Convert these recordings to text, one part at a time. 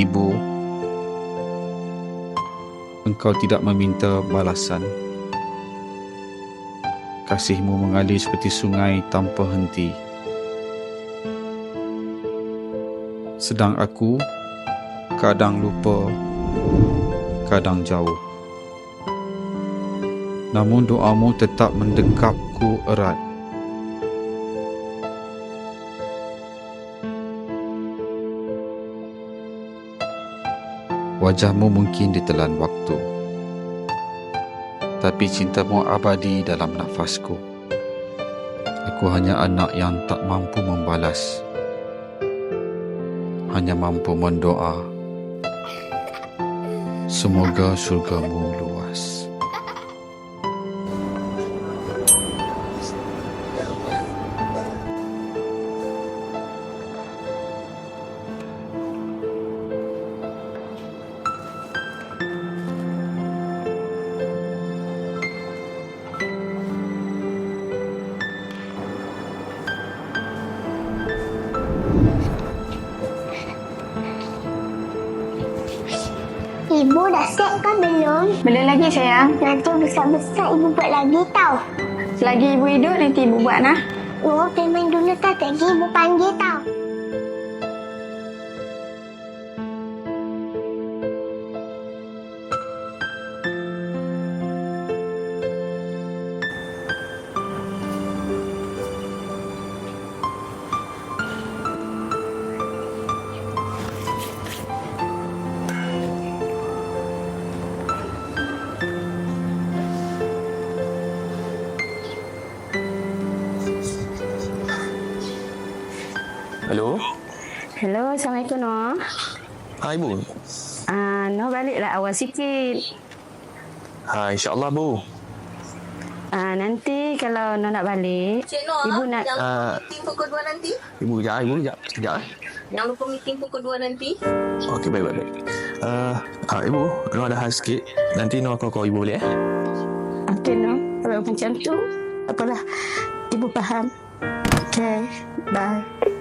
Ibu, engkau tidak meminta balasan. Kasihmu mengalir seperti sungai tanpa henti. Sedang aku kadang lupa, kadang jauh. Namun doamu tetap mendekapku erat. Wajahmu mungkin ditelan waktu. Tapi cintamu abadi dalam nafasku. Aku hanya anak yang tak mampu membalas. Hanya mampu mendoa. Semoga syurgamu luas Ibu dah set kan belum? Belum lagi sayang. Nanti besar-besar ibu buat lagi tau. Selagi ibu hidup nanti ibu buat nah. Oh, pergi main dulu. Tak lagi ibu panggil tau. Hello, Assalamualaikum Noh. Ha ibu. Ah, Noh baliklah awal sikit. Ha insya-Allah bu. Ah, nanti kalau Noh nak balik, Cik Noah, ibu nak jangan lupa Ah. meeting pukul 2 nanti. Ibu kejap ibu kejap. Kejap eh. Jangan lupa meeting pukul 2 nanti. Okey baik baik baik. Uh, ha ibu, Noh ada hal sikit. Nanti Noh call call ibu boleh eh? Okey Noh. Kalau macam tu, apalah. Ibu faham. Okay, bye.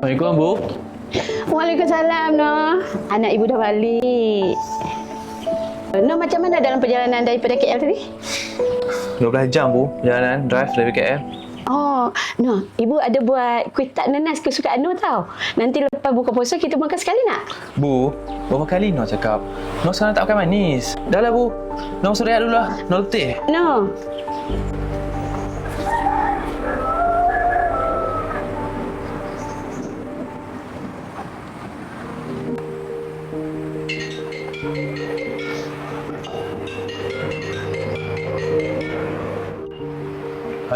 Assalamualaikum Bu. Waalaikumsalam Noh. Anak ibu dah balik. Noh macam mana dalam perjalanan daripada KL tadi? 12 jam Bu perjalanan drive dari KL. Oh, Noh, ibu ada buat kuih tak nenas kesukaan Noh tau. Nanti lepas buka puasa kita makan sekali nak? Bu, berapa kali Noh cakap? Noh sekarang tak makan manis. Dah lah Bu. Noh suruh rehat dulu lah. Noh letih. Noh.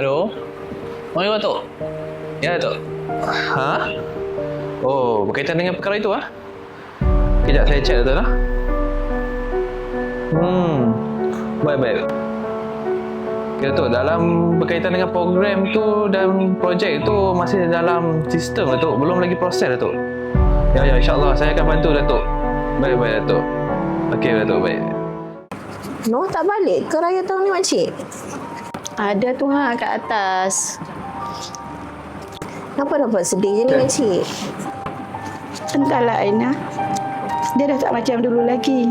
Halo? Mari Datuk. Ya Datuk. Ha? Oh, berkaitan dengan perkara itu ah? Kejap saya cek Datuk lah. Hmm. Baik baik. Okay, Datuk, dalam berkaitan dengan program tu dan projek tu masih dalam sistem Datuk. Belum lagi proses Datuk. Ya ya insyaAllah saya akan bantu Datuk. Baik baik Datuk. Okey Datuk baik. Noah tak balik ke raya tahun ni makcik? Ada tu ha kat atas. Kenapa nampak sedih je ni makcik? Entahlah Aina. Dia dah tak macam dulu lagi.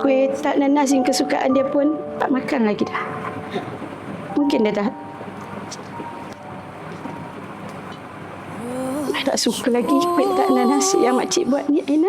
Kuih tak nenas yang kesukaan dia pun tak makan lagi dah. Mungkin dia dah tak suka lagi kuih tak nenas yang makcik buat ni Aina.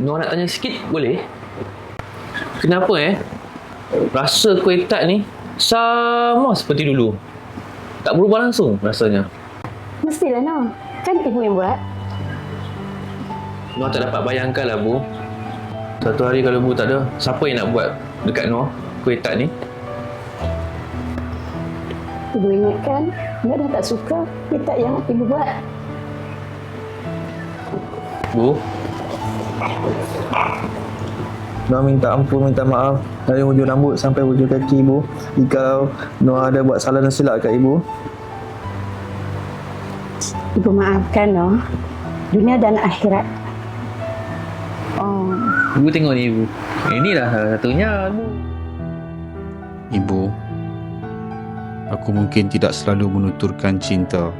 Nur nak tanya sikit boleh? Kenapa eh? Rasa kuih tart ni sama seperti dulu. Tak berubah langsung rasanya. Mestilah Noh. Kan ibu yang buat. Nur tak dapat bayangkan lah Bu. Satu hari kalau Bu tak ada, siapa yang nak buat dekat Nur kuih tart ni? Ibu ingatkan, Nur dah tak suka minta yang ibu buat. Bu, Noah minta ampun, minta maaf dari hujung rambut sampai hujung kaki ibu. Jika Noah ada buat salah dan silap kat ibu. Ibu maafkan Noh. Dunia dan akhirat. Oh, Bu tengok ni Bu. Inilah salah satunya Bu. Ibu, aku mungkin tidak selalu menuturkan cinta.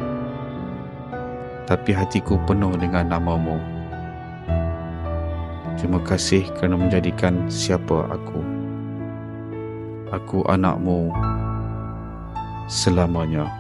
Tapi hatiku penuh dengan namamu. Terima kasih kerana menjadikan siapa aku. Aku anakmu selamanya.